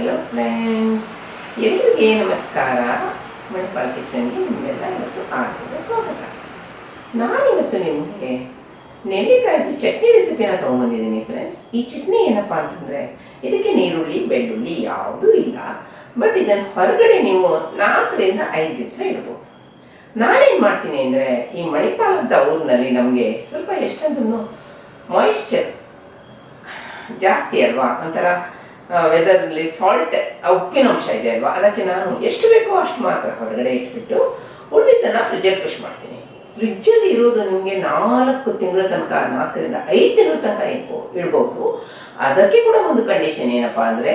Hello friends ಎಲ್ಲರಿಗೆ ನಮಸ್ಕಾರ. ಮಣಿಪಾಲ್ ಕಿಚನ್ಗೆ ನಿಮಗೆಲ್ಲ ಇವತ್ತು ಆರ್ಥಿಕ ಸ್ವಾಗತ. ನಾನಿವತ್ತು ನಿಮಗೆ ನೆಲ್ಲಿಕಾಯಿ ಚಟ್ನಿ ರೆಸಿಪಿನ ತೊಗೊಂಬಂದಿದ್ದೀನಿ ಫ್ರೆಂಡ್ಸ್. ಈ ಚಟ್ನಿ ಏನಪ್ಪ ಅಂತಂದರೆ, ಇದಕ್ಕೆ ನೀರುಳ್ಳಿ, ಬೆಳ್ಳುಳ್ಳಿ ಯಾವುದೂ ಇಲ್ಲ. ಬಟ್ ಇದನ್ನು ಹೊರಗಡೆ ನೀವು ನಾಲ್ಕರಿಂದ ಐದು ದಿವಸ ಇಡ್ಬೋದು. ನಾನೇನು ಮಾಡ್ತೀನಿ ಅಂದರೆ, ಈ ಮಣಿಪಾಲ್ ಅಂತ ಊರಿನಲ್ಲಿ ನಮಗೆ ಸ್ವಲ್ಪ ಎಷ್ಟಂದ್ರೂ ಮಾಯಿಶ್ಚರ್ ಜಾಸ್ತಿ ಅಲ್ವಾ? ಒಂಥರ ವೆದರಲ್ಲಿ ಸಾಲ್ಟ್ ಉಪ್ಪಿನ ಅಂಶ ಇದೆ ಅಲ್ವಾ? ಅದಕ್ಕೆ ನಾನು ಎಷ್ಟು ಬೇಕೋ ಅಷ್ಟು ಮಾತ್ರ ಹೊರಗಡೆ ಇಟ್ಬಿಟ್ಟು ಉಳಿದಿದ್ದನ್ನು ಫ್ರಿಜ್ಜಲ್ಲಿ ಪುಷ್ ಮಾಡ್ತೀನಿ. ಫ್ರಿಜ್ಜಲ್ಲಿ ಇರೋದು ನಿಮಗೆ ನಾಲ್ಕು ತಿಂಗಳ ತನಕ, ನಾಲ್ಕರಿಂದ ಐದು ತಿಂಗಳ ತನಕ ಇಡ್ಬೋ ಇಡ್ಬೋದು ಅದಕ್ಕೆ ಕೂಡ ಒಂದು ಕಂಡೀಷನ್ ಏನಪ್ಪ ಅಂದರೆ,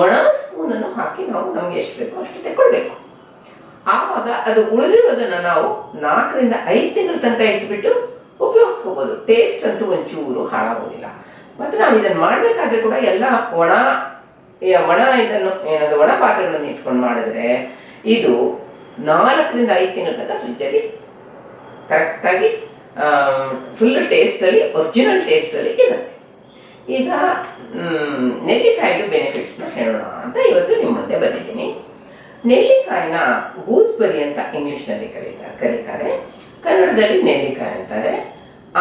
ಒಣ ಸ್ಪೂನನ್ನು ಹಾಕಿ ನಾವು ನಮಗೆ ಎಷ್ಟು ಬೇಕೋ ಅಷ್ಟು ತೆಕ್ಕೊಳ್ಬೇಕು. ಆವಾಗ ಅದು ಉಳಿದಿರೋದನ್ನು ನಾವು ನಾಲ್ಕರಿಂದ ಐದು ತಿಂಗಳ ತನಕ ಇಟ್ಬಿಟ್ಟು ಉಪಯೋಗಿಸ್ಕೋಬೋದು ಟೇಸ್ಟ್ ಅಂತೂ ಒಂಚೂರು ಹಾಳಾಗೋದಿಲ್ಲ. ಮತ್ತು ನಾವು ಇದನ್ನು ಮಾಡಬೇಕಾದ್ರೆ ಕೂಡ ಎಲ್ಲ ಒಣ ಒಣ ಇದನ್ನು, ಏನದು ಒಣ ಪಾತ್ರೆಗಳನ್ನು ಇಟ್ಕೊಂಡು ಮಾಡಿದ್ರೆ ಇದು ನಾಲ್ಕರಿಂದ ಐದು ತಿಂಗಳ ತನಕ ಫ್ರಿಜ್ಜಲ್ಲಿ ಕರೆಕ್ಟಾಗಿ ಫುಲ್ ಟೇಸ್ಟಲ್ಲಿ ಒರಿಜಿನಲ್ ಟೇಸ್ಟಲ್ಲಿ ಇರುತ್ತೆ. ಈಗ ನೆಲ್ಲಿಕಾಯಿದು ಬೆನಿಫಿಟ್ಸ್ನ ಹೇಳೋಣ ಅಂತ ಇವತ್ತು ನಿಮ್ಮ ಮುಂದೆ ಬಂದಿದ್ದೀನಿ. ನೆಲ್ಲಿಕಾಯಿನ ಗೂಸ್ಬರಿ ಅಂತ ಇಂಗ್ಲೀಷ್ನಲ್ಲಿ ಕರೀತಾರೆ ಕರೀತಾರೆ. ಕನ್ನಡದಲ್ಲಿ ನೆಲ್ಲಿಕಾಯಿ ಅಂತಾರೆ.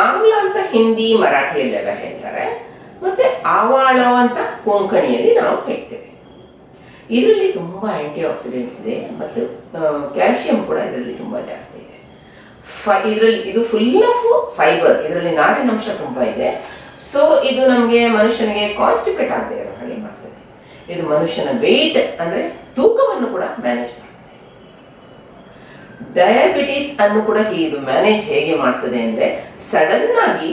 ಆಮ್ಲ ಅಂತ ಹಿಂದಿ ಮರಾಠಿಯಲ್ಲೆಲ್ಲ ಹೇಳ್ತಾರೆ, ಮತ್ತೆ ಆವಾಳ ಅಂತ ಕೊಂಕಣಿಯಲ್ಲಿ ನಾವು ಹೇಳ್ತೇವೆ. ಇದರಲ್ಲಿ ತುಂಬ ಆಂಟಿ ಆಕ್ಸಿಡೆಂಟ್ಸ್ ಇದೆ ಮತ್ತು ಕ್ಯಾಲ್ಸಿಯಂ ಕೂಡ ಇದರಲ್ಲಿ ತುಂಬ ಜಾಸ್ತಿ ಇದೆ. ಫೈ, ಇದರಲ್ಲಿ, ಇದು ಫುಲ್ ಆಫ್ ಫೈಬರ್ ಇದರಲ್ಲಿ ನಾರಿನಂಶ ತುಂಬ ಇದೆ. ಸೊ ಇದು ನಮಗೆ ಮನುಷ್ಯನಿಗೆ ಕಾನ್ಸ್ಟಿಪೇಟ್ ಆಗದೆ ಇರೋ ಹಾಗೆ ಮಾಡ್ತದೆ. ಇದು ಮನುಷ್ಯನ ವೆಯ್ಟ್ ಅಂದರೆ ತೂಕವನ್ನು ಕೂಡ ಮ್ಯಾನೇಜ್ ಡಯಾಬಿಟಿಸ್ ಅನ್ನು ಕೂಡ ಇದು ಮ್ಯಾನೇಜ್ ಹೇಗೆ ಮಾಡ್ತದೆ ಅಂದರೆ ಸಡನ್ ಆಗಿ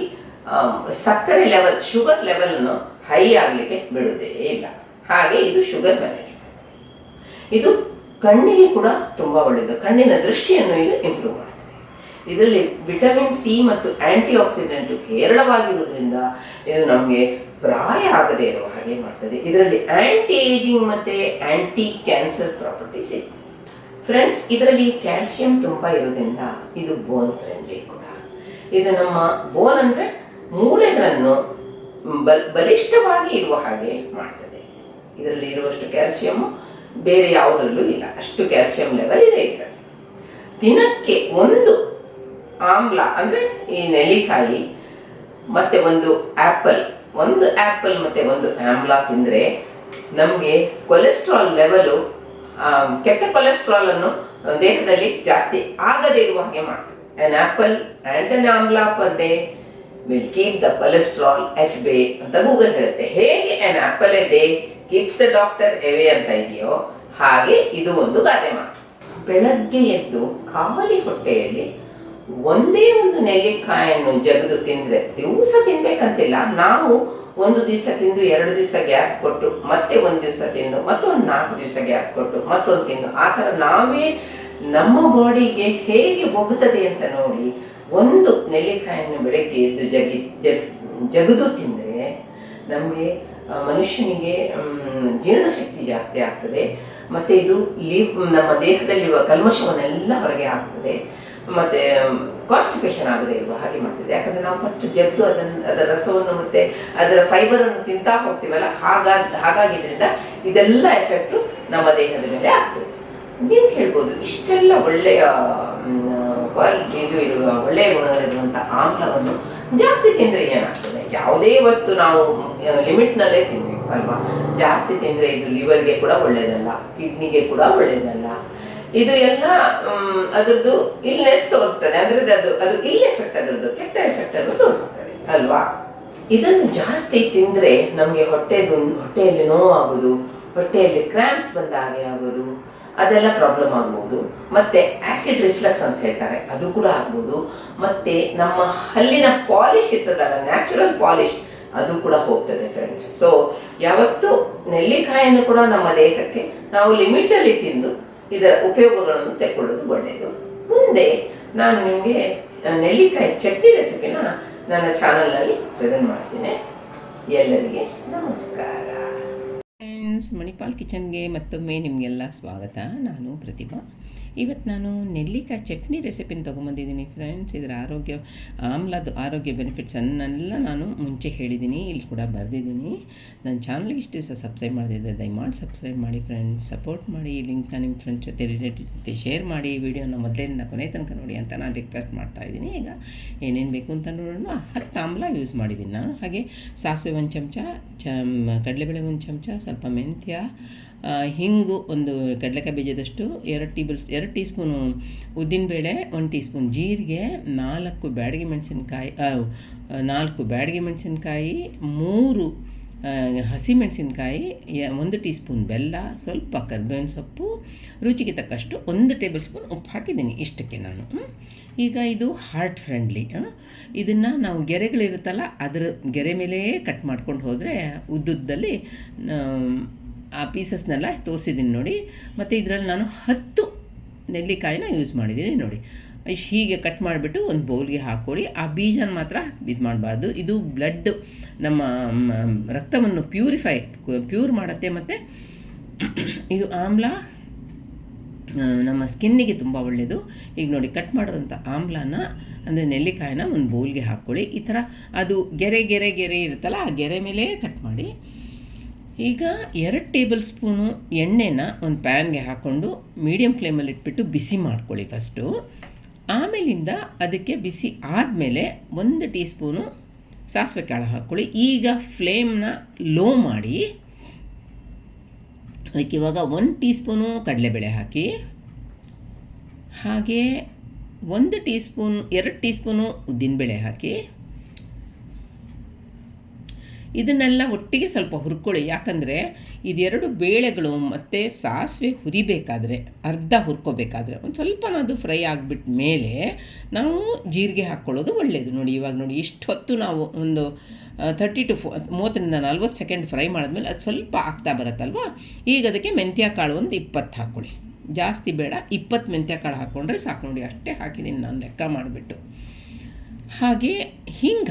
ಸಕ್ಕರೆ ಲೆವೆಲ್ ಶುಗರ್ ಲೆವೆಲನ್ನು ಹೈ ಆಗಲಿಕ್ಕೆ ಬಿಡುವುದೇ ಇಲ್ಲ. ಹಾಗೆ ಇದು ಶುಗರ್ ಮ್ಯಾನೇಜ್ ಇದು ಕಣ್ಣಿಗೆ ಕೂಡ ತುಂಬ ಒಳ್ಳೆಯದು ಕಣ್ಣಿನ ದೃಷ್ಟಿಯನ್ನು ಇದು ಇಂಪ್ರೂವ್ ಮಾಡ್ತದೆ. ಇದರಲ್ಲಿ ವಿಟಮಿನ್ ಸಿ ಮತ್ತು ಆಂಟಿ ಆಕ್ಸಿಡೆಂಟ್ ಹೇರಳವಾಗಿರುವುದರಿಂದ ಇದು ನಮಗೆ ಪ್ರಾಯ ಆಗದೇ ಇರುವ ಹಾಗೆ ಮಾಡ್ತದೆ. ಇದರಲ್ಲಿ ಆಂಟಿ ಏಜಿಂಗ್ ಮತ್ತು ಆಂಟಿ ಕ್ಯಾನ್ಸರ್ ಪ್ರಾಪರ್ಟೀಸ್ ಇದೆ ಫ್ರೆಂಡ್ಸ್ ಇದರಲ್ಲಿ ಕ್ಯಾಲ್ಸಿಯಂ ತುಂಬ ಇರೋದ್ರಿಂದ ಇದು ಬೋನ್ ಫ್ರೆಂಡ್ಲಿ ಕೂಡ. ಇದು ನಮ್ಮ ಬೋನ್ ಅಂದರೆ ಮೂಳೆಗಳನ್ನು ಬಲ್, ಬಲಿಷ್ಠವಾಗಿ ಇರುವ ಹಾಗೆ ಮಾಡ್ತದೆ. ಇದರಲ್ಲಿ ಇರುವಷ್ಟು ಕ್ಯಾಲ್ಸಿಯಂ ಬೇರೆ ಯಾವುದರಲ್ಲೂ ಇಲ್ಲ. ಅಷ್ಟು ಕ್ಯಾಲ್ಸಿಯಂ ಲೆವೆಲ್ ಇದೆ ಇದರಲ್ಲಿ. ದಿನಕ್ಕೆ ಒಂದು ಆಮ್ಲ ಅಂದರೆ ಈ ನೆಲ್ಲಿಕಾಯಿ ಮತ್ತೆ ಒಂದು ಆ್ಯಪಲ್ ಒಂದು ಆ್ಯಪಲ್ ಮತ್ತೆ ಒಂದು ಆಮ್ಲ ತಿಂದರೆ ನಮಗೆ ಕೊಲೆಸ್ಟ್ರಾಲ್ ಲೆವೆಲು ಕೆಟ್ಟ ಕೊಲೆಸ್ಟ್ರಾಲ್ ಅನ್ನು ದೇಹದಲ್ಲಿ ಜಾಸ್ತಿ ಆಗದೇ ಇರುವ ಹಾಗೆ ಮಾಡ್ತದೆ. An apple and an amla per day will keep the cholesterol at bay ಅಂತ ಗೂಗಲ್ ಹೇಳುತ್ತೆ. ಹೇಗೆ an apple a day keeps the doctor away ಅಂತ ಇದೆಯೋ ಹಾಗೆ ಇದು ಒಂದು ಗಾದೆ ಮಾತು. ಬೆಳಗ್ಗೆ ಎದ್ದು ಖಾಲಿ ಹೊಟ್ಟೆಯಲ್ಲಿ ಒಂದೇ ಒಂದು ನೆಲ್ಲಿಕಾಯನ್ನು ಜಗದು ತಿಂದರೆ ದಿವಸ ತಿನ್ಬೇಕಂತಿಲ್ಲ. ನಾವು ಒಂದು ದಿವಸ ತಿಂದು ಎರಡು ದಿವಸ ಗ್ಯಾಪ್ ಕೊಟ್ಟು, ಮತ್ತೆ ಒಂದು ದಿವಸ ತಿಂದು, ಮತ್ತೊಂದು ನಾಲ್ಕು ದಿವಸ ಗ್ಯಾಪ್ ಕೊಟ್ಟು, ಮತ್ತೊಂದು ತಿಂದು. ಆ ಥರ ನಾವೇ ನಮ್ಮ ಬಾಡಿಗೆ ಹೇಗೆ ಹೋಗುತ್ತದೆ ಅಂತ ನೋಡಿ, ಒಂದು ನೆಲ್ಲಿಕಾಯನ್ನು ಬೆಳಗ್ಗೆ ಎದ್ದು ಜಗಿ, ಜಗ್, ಜಗದು ತಿಂದರೆ ನಮಗೆ ಮನುಷ್ಯನಿಗೆ ಜೀರ್ಣಶಕ್ತಿ ಜಾಸ್ತಿ ಆಗ್ತದೆ. ಮತ್ತು ಇದು ಲೀವ್, ನಮ್ಮ ದೇಹದಲ್ಲಿರುವ ಕಲ್ಮಶವನ್ನೆಲ್ಲ ಹೊರಗೆ ಆಗ್ತದೆ ಮತ್ತು ಕಾನ್ಸ್ಟಿಪೇಷನ್ ಆಗದೆ ಇರುವ ಹಾಗೆ ಮಾಡ್ತಿದೆ ಯಾಕಂದರೆ ನಾವು ಫಸ್ಟ್ ಜಗ್ದು ಅದನ್ನು ಅದರ ರಸವನ್ನು ಮತ್ತು ಅದರ ಫೈಬರನ್ನು ತಿಂತಾ ಹೋಗ್ತೀವಲ್ಲ ಹಾಗಾಗಿ ಹಾಗಾಗಿದ್ದರಿಂದ ಇದೆಲ್ಲ ಎಫೆಕ್ಟು ನಮ್ಮ ದೇಹದ ಮೇಲೆ ಆಗ್ತದೆ. ನೀವು ಹೇಳ್ಬೋದು, ಇಷ್ಟೆಲ್ಲ ಒಳ್ಳೆಯ ಕ್ವಾಲಿಟಿ ಇದು ಇರುವ, ಒಳ್ಳೆಯ ಗುಣಗಳಿರುವಂಥ ಆಮ್ಲವನ್ನು ಜಾಸ್ತಿ ತಿಂದರೆ ಏನಾಗ್ತದೆ? ಯಾವುದೇ ವಸ್ತು ನಾವು ಲಿಮಿಟ್ನಲ್ಲೇ ತಿನ್ನಬೇಕು ಅಲ್ವಾ? ಜಾಸ್ತಿ ತಿಂದರೆ ಇದು ಲಿವರ್ಗೆ ಕೂಡ ಒಳ್ಳೆಯದಲ್ಲ ಕಿಡ್ನಿಗೆ ಕೂಡ ಒಳ್ಳೆಯದಲ್ಲ ಇದು ಎಲ್ಲ ಅದರದ್ದು ಇಲ್ನೆಸ್ ತೋರಿಸ್ತದೆ. ಅದ್ರದ್ದು ಅದು ಅದು ಇಲ್ ಎಫೆಕ್ಟ್ ಅದರದ್ದು ಕೆಟ್ಟ ಎಫೆಕ್ಟ್ ಅನ್ನು ತೋರಿಸ್ತದೆ, ಅಲ್ವಾ? ಇದನ್ನು ಜಾಸ್ತಿ ತಿಂದರೆ ನಮಗೆ ಹೊಟ್ಟೆದು, ಹೊಟ್ಟೆಯಲ್ಲಿ ನೋವಾಗೋದು, ಹೊಟ್ಟೆಯಲ್ಲಿ ಕ್ರ್ಯಾಂಪ್ಸ್ ಬಂದ ಹಾಗೆ ಆಗೋದು, ಅದೆಲ್ಲ ಪ್ರಾಬ್ಲಮ್ ಆಗ್ಬೋದು. ಮತ್ತೆ ಆಸಿಡ್ ರಿಫ್ಲಕ್ಸ್ ಅಂತ ಹೇಳ್ತಾರೆ, ಅದು ಕೂಡ ಆಗ್ಬೋದು. ಮತ್ತೆ ನಮ್ಮ ಹಲ್ಲಿನ ಪಾಲಿಶ್ ಇರ್ತದಲ್ಲ ನ್ಯಾಚುರಲ್ ಪಾಲಿಶ್ ಅದು ಕೂಡ ಹೋಗ್ತದೆ ಫ್ರೆಂಡ್ಸ್ ಸೊ ಯಾವತ್ತು ನೆಲ್ಲಿಕಾಯನ್ನು ಕೂಡ ನಮ್ಮ ದೇಹಕ್ಕೆ ನಾವು ಲಿಮಿಟಲ್ಲಿ ತಿಂದು ಇದರ ಉಪಯೋಗಗಳನ್ನು ತೆಕ್ಕೊಳ್ಳೋದು ಒಳ್ಳೆಯದು. ಮುಂದೆ ನಾನು ನಿಮಗೆ ನೆಲ್ಲಿಕಾಯಿ ಚಟ್ನಿ ರೆಸಿಪಿನ ನನ್ನ ಚಾನಲ್ನಲ್ಲಿ ಪ್ರೆಸೆಂಟ್ ಮಾಡ್ತೀನಿ. ಎಲ್ಲರಿಗೆ ನಮಸ್ಕಾರ. ಫ್ರೆಂಡ್ಸ್ ಮಣಿಪಾಲ್ ಕಿಚನ್ಗೆ ಮತ್ತೊಮ್ಮೆ ನಿಮಗೆಲ್ಲ ಸ್ವಾಗತ. ನಾನು ಪ್ರತಿಭಾ. ಇವತ್ತು ನಾನು ನೆಲ್ಲಿಕಾಯಿ ಚಟ್ನಿ ರೆಸಿಪಿನ ತೊಗೊಂಬಂದಿದ್ದೀನಿ ಫ್ರೆಂಡ್ಸ್. ಇದರ ಆರೋಗ್ಯ, ಆಮ್ಲದ ಆರೋಗ್ಯ ಬೆನಿಫಿಟ್ಸನ್ನೆಲ್ಲ ನಾನು ಮುಂಚೆ ಹೇಳಿದ್ದೀನಿ, ಇಲ್ಲಿ ಕೂಡ ಬರೆದಿದ್ದೀನಿ. ನನ್ನ ಚಾನಲ್ಗೆ ಇಷ್ಟು ದಿವಸ ಸಬ್ಸ್ಕ್ರೈಬ್ ಮಾಡಿದ್ದೆ ದಯಮಾಡಿ ಸಬ್ಸ್ಕ್ರೈಬ್ ಮಾಡಿ ಫ್ರೆಂಡ್ಸ್ ಸಪೋರ್ಟ್ ಮಾಡಿ. ಈ ಲಿಂಕ್ನ ನಿಮ್ಮ ಫ್ರೆಂಡ್ಸ್ ಜೊತೆ ರಿಲೇಟಿವ್ ಜೊತೆ ಶೇರ್ ಮಾಡಿ. ವಿಡಿಯೋನ ಮೊದಲಿಂದ ಕೊನೆ ತನಕ ನೋಡಿ ಅಂತ ನಾನು ರಿಕ್ವೆಸ್ಟ್ ಮಾಡ್ತಾ ಇದ್ದೀನಿ. ಈಗ ಏನೇನು ಬೇಕು ಅಂತ ನೋಡೋಣ. ಹತ್ತು ಆಮ್ಲ ಯೂಸ್ ಮಾಡಿದ್ದೀನಿ ನಾನು. ಹಾಗೆ ಸಾಸಿವೆ ಒಂದು ಚಮಚ, ಚಮ್, ಕಡಲೆಬೇಳೆ ಒಂದು ಚಮಚ, ಸ್ವಲ್ಪ ಮೆಂತ್ಯ ಹಿಂಗು ಒಂದು ಕಡಲೆಕಾಯಿ ಬೀಜದಷ್ಟು, ಎರಡು ಟೀಬಲ್ಸ್ ಎರಡು ಟೀ ಸ್ಪೂನು ಉದ್ದಿನಬೇಳೆ ಒಂದು ಟೀ ಸ್ಪೂನ್ ಜೀರಿಗೆ, ನಾಲ್ಕು ಬ್ಯಾಡಗಿ ಮೆಣಸಿನ್ಕಾಯಿ ನಾಲ್ಕು ಬ್ಯಾಡಗಿ ಮೆಣಸಿನ್ಕಾಯಿ, ಮೂರು ಹಸಿ ಹಸಿಮೆಣಸಿನ್ಕಾಯಿ ಒಂದು ಟೀ ಸ್ಪೂನ್ ಬೆಲ್ಲ, ಸ್ವಲ್ಪ ಕರ್ಬೇವಿನ ಸೊಪ್ಪು, ರುಚಿಗೆ ತಕ್ಕಷ್ಟು ಒಂದು ಟೇಬಲ್ ಸ್ಪೂನ್ ಉಪ್ಪು ಹಾಕಿದ್ದೀನಿ ಇಷ್ಟಕ್ಕೆ ನಾನು. ಈಗ ಇದು ಹಾರ್ಟ್ ಫ್ರೆಂಡ್ಲಿ ಇದನ್ನು ನಾವು ಗೆರೆಗಳಿರುತ್ತಲ್ಲ, ಅದರ ಗೆರೆ ಮೇಲೆಯೇ ಕಟ್ ಮಾಡ್ಕೊಂಡು ಹೋದರೆ ಉದ್ದುದ್ದಲ್ಲಿ, ಆ ಪೀಸಸ್ನೆಲ್ಲ ತೋರಿಸಿದ್ದೀನಿ ನೋಡಿ. ಮತ್ತು ಇದರಲ್ಲಿ ನಾನು ಹತ್ತು ನೆಲ್ಲಿಕಾಯಿನ ಯೂಸ್ ಮಾಡಿದ್ದೀನಿ ನೋಡಿ. ಹೀಗೆ ಕಟ್ ಮಾಡಿಬಿಟ್ಟು ಒಂದು ಬೌಲ್ಗೆ ಹಾಕ್ಕೊಳ್ಳಿ. ಆ ಬೀಜನ ಮಾತ್ರ ಇದು ಮಾಡಬಾರ್ದು. ಇದು ಬ್ಲಡ್ ನಮ್ಮ ರಕ್ತವನ್ನು ಪ್ಯೂರಿಫೈ ಪ್ಯೂರ್ ಮಾಡುತ್ತೆ ಮತ್ತು ಇದು ಆಮ್ಲ ನಮ್ಮ ಸ್ಕಿನ್ನಿಗೆ ತುಂಬ ಒಳ್ಳೆಯದು ಈಗ ನೋಡಿ ಕಟ್ ಮಾಡಿರೋಂಥ ಆಮ್ಲನ, ಅಂದರೆ ನೆಲ್ಲಿಕಾಯಿನ ಒಂದು ಬೌಲ್ಗೆ ಹಾಕ್ಕೊಳ್ಳಿ. ಈ ಥರ ಅದು ಗೆರೆ ಗೆರೆ ಗೆರೆ ಇರುತ್ತಲ್ಲ, ಆ ಗೆರೆ ಮೇಲೆ ಕಟ್ ಮಾಡಿ. ಈಗ ಎರಡು ಟೇಬಲ್ ಸ್ಪೂನು ಎಣ್ಣೆನ ಒಂದು ಪ್ಯಾನ್ಗೆ ಹಾಕ್ಕೊಂಡು ಮೀಡಿಯಮ್ ಫ್ಲೇಮಲ್ಲಿ ಇಟ್ಬಿಟ್ಟು ಬಿಸಿ ಮಾಡ್ಕೊಳ್ಳಿ ಫಸ್ಟು. ಆಮೇಲಿಂದ ಅದಕ್ಕೆ ಬಿಸಿ ಆದಮೇಲೆ ಒಂದು ಟೀ ಸ್ಪೂನು ಸಾಸಿವೆ ಕಾಳು ಹಾಕ್ಕೊಳ್ಳಿ. ಈಗ ಫ್ಲೇಮ್ನ ಲೋ ಮಾಡಿ ಅದಕ್ಕೆ ಇವಾಗ ಒಂದು ಟೀ ಸ್ಪೂನು ಕಡಲೆಬೇಳೆ ಹಾಕಿ. ಹಾಗೆ ಒಂದು ಟೀ ಸ್ಪೂನ್ ಎರಡು ಟೀ ಸ್ಪೂನು ಉದ್ದಿನಬೇಳೆ ಹಾಕಿ. ಇದನ್ನೆಲ್ಲ ಒಟ್ಟಿಗೆ ಸ್ವಲ್ಪ ಹುರ್ಕೊಳ್ಳಿ. ಯಾಕಂದರೆ ಇದೆರಡು ಬೇಳೆಗಳು ಮತ್ತು ಸಾಸಿವೆ ಹುರಿಬೇಕಾದ್ರೆ, ಅರ್ಧ ಹುರ್ಕೋಬೇಕಾದ್ರೆ ಒಂದು ಸ್ವಲ್ಪನಾದ್ರು ಫ್ರೈ ಆಗಿಬಿಟ್ಟ ಮೇಲೆ ನಾವು ಜೀರಿಗೆ ಹಾಕ್ಕೊಳ್ಳೋದು ಒಳ್ಳೆಯದು ನೋಡಿ, ಇವಾಗ ನೋಡಿ, ಇಷ್ಟು ಹೊತ್ತು ನಾವು ಒಂದು ತರ್ಟಿ ಟು ಫೋ ಮೂವತ್ತರಿಂದ ನಲ್ವತ್ತು ಸೆಕೆಂಡ್ ಫ್ರೈ ಮಾಡಿದ್ಮೇಲೆ ಅದು ಸ್ವಲ್ಪ ಆಗ್ತಾ ಬರುತ್ತಲ್ವಾ? ಈಗ ಅದಕ್ಕೆ ಮೆಂತ್ಯ ಕಾಳು ಒಂದು ಇಪ್ಪತ್ತು ಹಾಕ್ಕೊಳ್ಳಿ ಜಾಸ್ತಿ ಬೇಡ, ಇಪ್ಪತ್ತು ಮೆಂತ್ಯ ಕಾಳು ಹಾಕ್ಕೊಂಡ್ರೆ ಸಾಕು. ನೋಡಿ, ಅಷ್ಟೇ ಹಾಕಿದ್ದೀನಿ ನಾನು ಲೆಕ್ಕ ಮಾಡಿಬಿಟ್ಟು. ಹಾಗೆ ಹಿಂಗೆ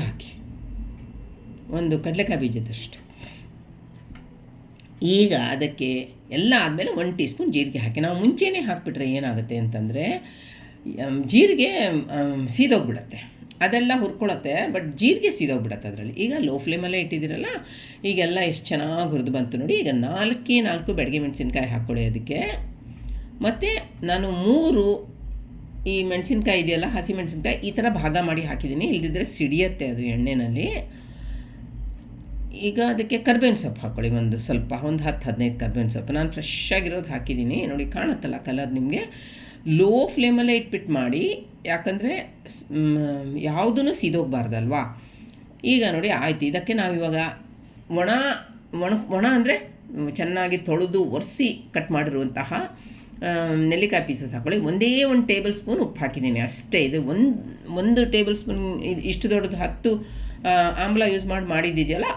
ಒಂದು ಕಡಲೆಕಾಯಿ ಬೀಜದಷ್ಟು. ಈಗ ಅದಕ್ಕೆ ಎಲ್ಲ ಆದಮೇಲೆ ಒನ್ ಟೀ ಸ್ಪೂನ್ ಜೀರಿಗೆ ಹಾಕಿ. ನಾವು ಮುಂಚೆನೇ ಹಾಕಿಬಿಟ್ರೆ ಏನಾಗುತ್ತೆ ಅಂತಂದರೆ ಜೀರಿಗೆ ಸೀದೋಗ್ಬಿಡತ್ತೆ. ಅದೆಲ್ಲ ಹುರ್ಕೊಳತ್ತೆ ಬಟ್ ಜೀರಿಗೆ ಸೀದೋಗ್ಬಿಡತ್ತೆ ಅದರಲ್ಲಿ. ಈಗ ಲೋ ಫ್ಲೇಮಲ್ಲೇ ಇಟ್ಟಿದ್ದೀರಲ್ಲ, ಈಗೆಲ್ಲ ಎಷ್ಟು ಚೆನ್ನಾಗಿ ಹುರಿದು ಬಂತು ನೋಡಿ. ಈಗ ನಾಲ್ಕೇ, ನಾಲ್ಕು ಬೆಳಗ್ಗೆ ಮೆಣಸಿನ್ಕಾಯಿ ಹಾಕ್ಕೊಳ್ಳಿ ಅದಕ್ಕೆ. ಮತ್ತು ನಾನು ಮೂರು ಈ ಮೆಣಸಿನ್ಕಾಯಿ ಇದೆಯಲ್ಲ, ಹಸಿ ಮೆಣಸಿನ್ಕಾಯಿ, ಈ ಥರ ಭಾಗ ಮಾಡಿ ಹಾಕಿದ್ದೀನಿ. ಇಲ್ಲದಿದ್ದರೆ ಸಿಡಿಯತ್ತೆ ಅದು ಎಣ್ಣೆನಲ್ಲಿ. ಈಗ ಅದಕ್ಕೆ ಕರ್ಬೇವಿನ ಸೊಪ್ಪು ಹಾಕ್ಕೊಳ್ಳಿ. ಒಂದು ಸ್ವಲ್ಪ, ಒಂದು ಹತ್ತು, ಹದಿನೈದು ಕರ್ಬೇವಿನ ಸೊಪ್ಪು. ನಾನು ಫ್ರೆಶ್ ಆಗಿರೋದು ಹಾಕಿದ್ದೀನಿ. ನೋಡಿ, ಕಾಣುತ್ತಲ್ಲ ಕಲರ್ ನಿಮಗೆ. ಲೋ ಫ್ಲೇಮಲ್ಲೇ ಇಟ್ಬಿಟ್ಟು ಮಾಡಿ, ಯಾಕಂದರೆ ಯಾವುದೂ ಸೀದೋಗ್ಬಾರ್ದಲ್ವಾ? ಈಗ ನೋಡಿ, ಆಯ್ತು. ಇದಕ್ಕೆ ನಾವಿವಾಗ ಒಣ ಒಣ ಒಣ ಅಂದರೆ ಚೆನ್ನಾಗಿ ತೊಳೆದು ಒರೆಸಿ ಕಟ್ ಮಾಡಿರುವಂತಹ ನೆಲ್ಲಿಕಾಯಿ ಪೀಸಸ್ ಹಾಕ್ಕೊಳ್ಳಿ. ಒಂದೇ ಒಂದು ಟೇಬಲ್ ಸ್ಪೂನ್ ಉಪ್ಪು ಹಾಕಿದ್ದೀನಿ. ಅಷ್ಟೇ, ಇದು ಒಂದು ಒಂದು ಟೇಬಲ್ ಸ್ಪೂನ್ ಇಷ್ಟು ದೊಡ್ಡದು ಹತ್ತು ಆಮ್ಲ ಯೂಸ್ ಮಾಡಿ ಮಾಡಿದ್ದಿದೆಯಲ್ಲ?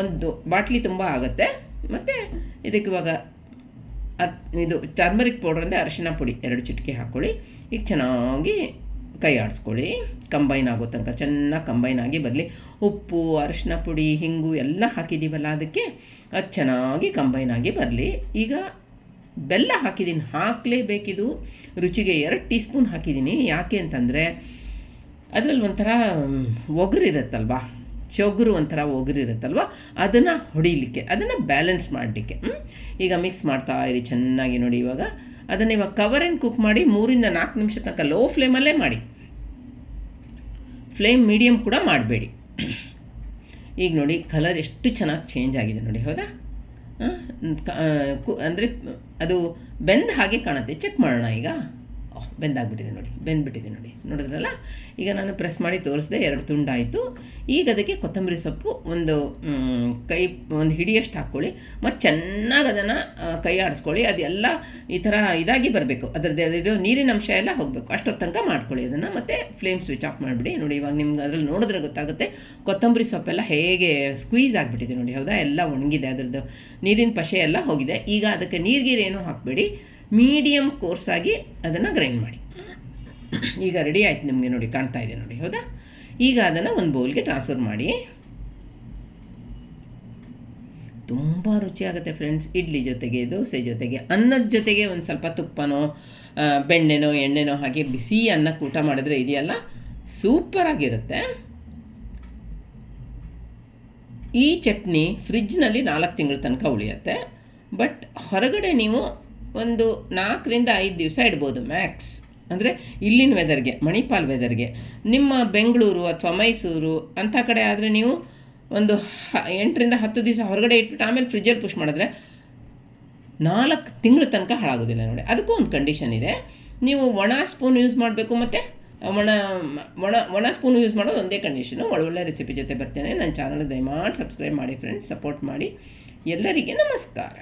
ಒಂದು ಬಾಟ್ಲಿ ತುಂಬ ಆಗುತ್ತೆ. ಮತ್ತು ಇದಕ್ಕೆ ಇವಾಗ ಅರ್ ಇದು ಟರ್ಮರಿಕ್ ಪೌಡ್ರ್ ಅಂದರೆ ಅರಿಶಿನ ಪುಡಿ ಎರಡು ಚಿಟಿಕೆ ಹಾಕ್ಕೊಳ್ಳಿ ಈಗ ಚೆನ್ನಾಗಿ ಕೈ ಆಡಿಸ್ಕೊಳ್ಳಿ. ಕಂಬೈನ್ ಆಗೋ ತನಕ ಚೆನ್ನಾಗಿ ಕಂಬೈನ್ ಆಗಿ ಬರಲಿ. ಉಪ್ಪು, ಅರಿಶಿನ ಪುಡಿ, ಹಿಂಗು ಎಲ್ಲ ಹಾಕಿದ್ದೀವಲ್ಲ ಅದಕ್ಕೆ ಅದು ಚೆನ್ನಾಗಿ ಕಂಬೈನ್ ಆಗಿ ಬರಲಿ. ಈಗ ಬೆಲ್ಲ ಹಾಕಿದ್ದೀನಿ ಹಾಕಲೇಬೇಕಿದು. ರುಚಿಗೆ ಎರಡು ಟೀ ಸ್ಪೂನ್ ಹಾಕಿದ್ದೀನಿ ಯಾಕೆ ಅಂತಂದರೆ ಅದರಲ್ಲಿ ಒಂಥರ ಒಗರಿರುತ್ತಲ್ವ ಚೊಗುರು ಒಂಥರ ಒಗರು ಇರುತ್ತಲ್ವ? ಅದನ್ನು ಹೊಡಿಲಿಕ್ಕೆ, ಅದನ್ನು ಬ್ಯಾಲೆನ್ಸ್ ಮಾಡಲಿಕ್ಕೆ ಈಗ ಮಿಕ್ಸ್ ಮಾಡ್ತಾ ಇರಿ ಚೆನ್ನಾಗಿ ನೋಡಿ ಇವಾಗ. ಅದನ್ನು ಇವಾಗ ಕವರ್ ಆ್ಯಂಡ್ ಕುಕ್ ಮಾಡಿ ಮೂರಿಂದ ನಾಲ್ಕು ನಿಮಿಷ ತನಕ ಲೋ ಫ್ಲೇಮಲ್ಲೇ ಮಾಡಿ. ಫ್ಲೇಮ್ ಮೀಡಿಯಮ್ ಕೂಡ ಮಾಡಬೇಡಿ. ಈಗ ನೋಡಿ ಕಲರ್ ಎಷ್ಟು ಚೆನ್ನಾಗಿ ಚೇಂಜ್ ಆಗಿದೆ ನೋಡಿ, ಹೌದಾ? ಅಂದರೆ ಅದು ಬೆಂದ ಹಾಗೆ ಕಾಣುತ್ತೆ. ಚೆಕ್ ಮಾಡೋಣ ಈಗ. ಬೆಂದಾಗ್ಬಿಟ್ಟಿದೆ ನೋಡಿ, ಬೆಂದ್ಬಿಟ್ಟಿದೆ ನೋಡಿ. ನೋಡಿದ್ರಲ್ಲ? ಈಗ ನಾನು ಪ್ರೆಸ್ ಮಾಡಿ ತೋರಿಸಿದೆ, ಎರಡು ತುಂಡಾಯಿತು. ಈಗ ಅದಕ್ಕೆ ಕೊತ್ತಂಬರಿ ಸೊಪ್ಪು, ಒಂದು ಕೈ, ಒಂದು ಹಿಡಿಯಷ್ಟು ಹಾಕ್ಕೊಳ್ಳಿ. ಮತ್ತು ಚೆನ್ನಾಗಿ ಅದನ್ನು ಕೈ ಆಡಿಸ್ಕೊಳ್ಳಿ. ಅದೆಲ್ಲ ಈ ಥರ ಇದಾಗಿ ಬರಬೇಕು. ಅದರದ್ದು ನೀರಿನ ಅಂಶ ಎಲ್ಲ ಹೋಗಬೇಕು. ಅಷ್ಟೊತ್ತು ತನಕ ಮಾಡ್ಕೊಳ್ಳಿ ಅದನ್ನು. ಮತ್ತು ಫ್ಲೇಮ್ ಸ್ವಿಚ್ ಆಫ್ ಮಾಡಿಬಿಡಿ. ನೋಡಿ, ಇವಾಗ ನಿಮ್ಗೆ ಅದರಲ್ಲಿ ನೋಡಿದ್ರೆ ಗೊತ್ತಾಗುತ್ತೆ. ಕೊತ್ತಂಬರಿ ಸೊಪ್ಪೆಲ್ಲ ಹೇಗೆ ಸ್ಕ್ವೀಸ್ ಆಗಿಬಿಟ್ಟಿದೆ ನೋಡಿ. ಹೌದಾ? ಎಲ್ಲ ಒಣಗಿದೆ. ಅದರದ್ದು ನೀರಿನ ಪಶೆ ಎಲ್ಲ ಹೋಗಿದೆ. ಈಗ ಅದಕ್ಕೆ ನೀರ್ಗೀರೇನು ಹಾಕಬೇಡಿ. ಮೀಡಿಯಮ್ ಕೋರ್ಸಾಗಿ ಅದನ್ನು ಗ್ರೈಂಡ್ ಮಾಡಿ. ಈಗ ರೆಡಿ ಆಯ್ತು ನಿಮಗೆ ನೋಡಿ, ಕಾಣ್ತಾ ಇದೆ ನೋಡಿ, ಹೌದಾ? ಈಗ ಅದನ್ನು ಒಂದು ಬೌಲ್ಗೆ ಟ್ರಾನ್ಸ್ಫರ್ ಮಾಡಿ. ತುಂಬ ರುಚಿಯಾಗುತ್ತೆ ಫ್ರೆಂಡ್ಸ್ ಇಡ್ಲಿ ಜೊತೆಗೆ, ದೋಸೆ ಜೊತೆಗೆ, ಅನ್ನದ ಜೊತೆಗೆ ಒಂದು ಸ್ವಲ್ಪ ತುಪ್ಪನೋ ಬೆಣ್ಣೆನೋ, ಎಣ್ಣೆನೋ ಹಾಗೆ ಬಿಸಿ ಅನ್ನಕ್ಕೆ ಊಟ ಮಾಡಿದ್ರೆ ಇದೆಯಲ್ಲ? ಸೂಪರಾಗಿರುತ್ತೆ ಈ ಚಟ್ನಿ ಫ್ರಿಜ್ನಲ್ಲಿ ನಾಲ್ಕು ತಿಂಗಳ ತನಕ ಉಳಿಯುತ್ತೆ. ಬಟ್ ಹೊರಗಡೆ ನೀವು ಒಂದು ನಾಲ್ಕರಿಂದ ಐದು ದಿವಸ ಇಡ್ಬೋದು ಮ್ಯಾಕ್ಸ್ ಅಂದರೆ ಇಲ್ಲಿನ ವೆದರ್ಗೆ ಮಣಿಪಾಲ್ ವೆದರ್ಗೆ ನಿಮ್ಮ ಬೆಂಗಳೂರು ಅಥವಾ ಮೈಸೂರು ಅಂಥ ಕಡೆ ಆದರೆ ನೀವು ಒಂದು ಹ, ಎಂಟರಿಂದ ಹತ್ತು ದಿವಸ ಹೊರಗಡೆ ಇಟ್ಬಿಟ್ಟು ಆಮೇಲೆ ಫ್ರಿಜ್ಜಲ್ಲಿ ಪುಷ್ ಮಾಡಿದ್ರೆ ನಾಲ್ಕು ತಿಂಗಳ ತನಕ ಹಾಳಾಗೋದಿಲ್ಲ ನೋಡಿ. ಅದಕ್ಕೂ ಒಂದು ಕಂಡೀಷನ್ ಇದೆ. ನೀವು ಒಣ ಸ್ಪೂನ್ ಯೂಸ್ ಮಾಡಬೇಕು ಮತ್ತು ಒಣ ಒಣ ಒಣ ಸ್ಪೂನ್ ಯೂಸ್ ಮಾಡೋದು ಒಂದೇ ಕಂಡೀಷನು ಒಳ್ಳೊಳ್ಳೆ ರೆಸಿಪಿ ಜೊತೆ ಬರ್ತೇನೆ. ನನ್ನ ಚಾನಲ್ ದಯಮಾಡಿ ಸಬ್ಸ್ಕ್ರೈಬ್ ಮಾಡಿ ಫ್ರೆಂಡ್ಸ್ ಸಪೋರ್ಟ್ ಮಾಡಿ. ಎಲ್ಲರಿಗೆ ನಮಸ್ಕಾರ.